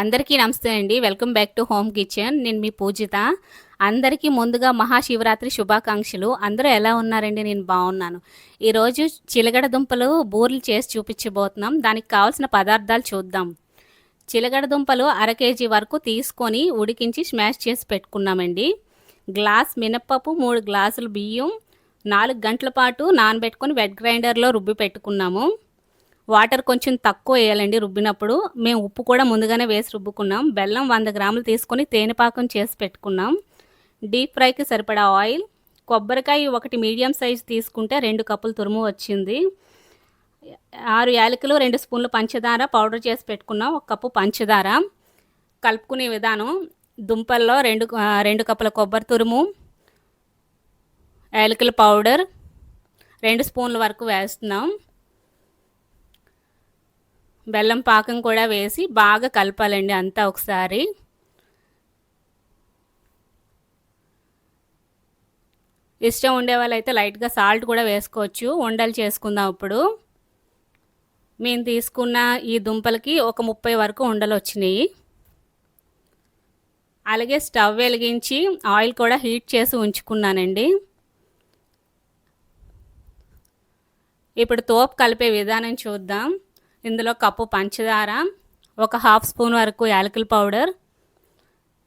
అందరికీ నమస్తే అండి. Welcome back to home kitchen. నేను మీ పూజిత. అందరికీ ముందుగా మహాశివరాత్రి శుభాకాంక్షలు. అందరూ ఎలా ఉన్నారండి? నేను బాగున్నాను. ఈరోజు చిలగడ దుంపలు బూరెలు చేసి చూపించబోతున్నాం. దానికి కావాల్సిన పదార్థాలు చూద్దాం. చిలగడ దుంపలు అర కేజీ వరకు తీసుకొని ఉడికించి స్మాష్ చేసి పెట్టుకున్నామండి. గ్లాస్ మినప్పప్పు మూడు గ్లాసులు బియ్యం నాలుగు గంటల పాటు నానబెట్టుకొని వెట్ గ్రైండర్లో రుబ్బి పెట్టుకున్నాము. వాటర్ కొంచెం తక్కువ వేయాలండి రుబ్బినప్పుడు. మేము ఉప్పు కూడా ముందుగానే వేసి రుబ్బుకున్నాం. బెల్లం వంద గ్రాములు తీసుకొని తేనెపాకం చేసి పెట్టుకున్నాం. డీప్ ఫ్రైకి సరిపడా ఆయిల్. కొబ్బరికాయ ఒకటి మీడియం సైజ్ తీసుకుంటే రెండు కప్పులు తురుము వచ్చింది. ఆరు యాలకులు రెండు స్పూన్లు పంచదార పౌడర్ చేసి పెట్టుకున్నాం. ఒక కప్పు పంచదార కలుపుకునే విధానం. దుంపల్లో రెండు రెండు కప్పుల కొబ్బరి తురుము యాలకుల పౌడర్ రెండు స్పూన్ల వరకు వేస్తున్నాం. బెల్లం పాకం కూడా వేసి బాగా కలపాలండి అంతా ఒకసారి. ఇష్టం ఉండే వాళ్ళైతే లైట్గా సాల్ట్ కూడా వేసుకోవచ్చు. వండలు చేసుకుందాం ఇప్పుడు. మేము తీసుకున్న ఈ దుంపలకి ఒక ముప్పై వరకు ఉండలు వచ్చినాయి. అలాగే స్టవ్ వెలిగించి ఆయిల్ కూడా హీట్ చేసి ఉంచుకున్నానండి. ఇప్పుడు తోపు కలిపే విధానం చూద్దాం. ఇందులో కప్పు పంచదార ఒక హాఫ్ స్పూన్ వరకు యాలకుల పౌడర్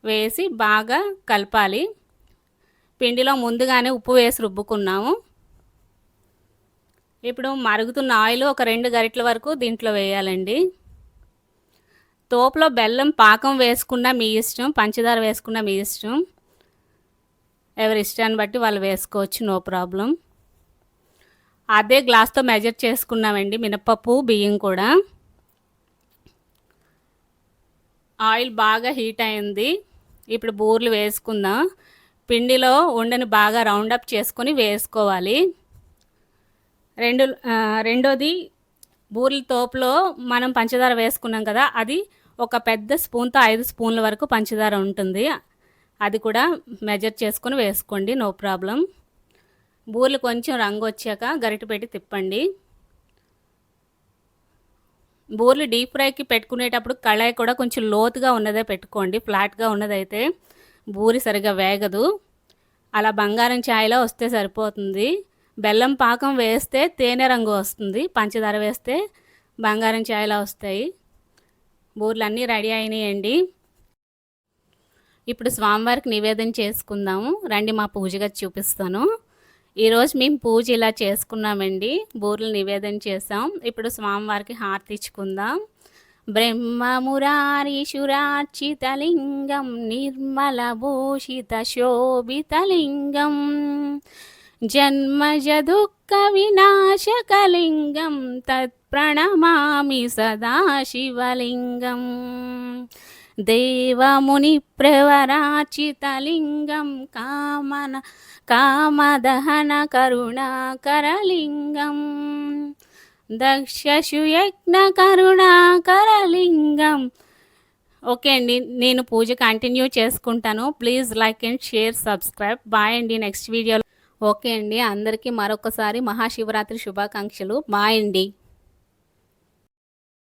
వేసి బాగా కలపాలి. పిండిలో ముందుగానే ఉప్పు వేసి రుబ్బుకున్నాము. ఇప్పుడు మరుగుతున్న ఆయిల్ ఒక రెండు గరిటెల వరకు దీంట్లో వేయాలండి. తోపులో బెల్లం పాకం వేసుకున్న మీ ఇష్టం పంచదార వేసుకున్న మీ ఇష్టం. ఎవరి ఇష్టాన్ని బట్టి వాళ్ళు వేసుకోవచ్చు నో ప్రాబ్లం. అదే గ్లాస్తో మెజర్ చేసుకున్నామండి మినప్పప్పు బియ్యం కూడా. ఆయిల్ బాగా హీట్ అయింది. ఇప్పుడు బూర్లు వేసుకుందాం. పిండిలో ఉండని బాగా రౌండప్ చేసుకొని వేసుకోవాలి. రెండు రెండోది బూరెల తోపులో మనం పంచదార వేసుకున్నాం కదా అది ఒక పెద్ద స్పూన్తో ఐదు స్పూన్ల వరకు పంచదార ఉంటుంది. అది కూడా మెజర్ చేసుకొని వేసుకోండి నో ప్రాబ్లం బూరెలు కొంచెం రంగు వచ్చాక గరిటె పెట్టి తిప్పండి. బూరెలు డీప్ ఫ్రైకి పెట్టుకునేటప్పుడు కళాయి కూడా కొంచెం లోతుగా ఉన్నదే పెట్టుకోండి ఫ్లాట్గా ఉన్నదైతే బూరి సరిగా వేగదు. అలా బంగారం ఛాయ్లో వస్తే సరిపోతుంది. బెల్లం పాకం వేస్తే తేనె రంగు వస్తుంది పంచదార వేస్తే బంగారం ఛాయలో వస్తాయి. బూరెలు అన్నీ రెడీ అయినాయండి. ఇప్పుడు స్వామివారికి నివేదన చేసుకుందాము. రండి మా పూజగా చూపిస్తాను. ఈరోజు మేము పూజ ఇలా చేసుకున్నామండి. బూర్లు నివేదన చేసాం ఇప్పుడు స్వామివారికి హారతి ఇచ్చుకుందాం బ్రహ్మమురారీషురార్చితలింగం నిర్మలభూషిత శోభితలింగం జన్మజ దుఃఖ వినాశకలింగం తత్ప్రణమామి సదా శివలింగం దేవముని ప్రవరాచితలింగం కామన కామదహన కరుణాకరలింగం. దక్షశుయజ్ఞ కరుణాకరలింగం. ఓకే అండి నేను పూజ కంటిన్యూ చేసుకుంటాను. Please like and share subscribe. Bye అండి నెక్స్ట్ వీడియోలో. ఓకే అండి అందరికీ మరొకసారి మహాశివరాత్రి శుభాకాంక్షలు. బాయ్ అండి.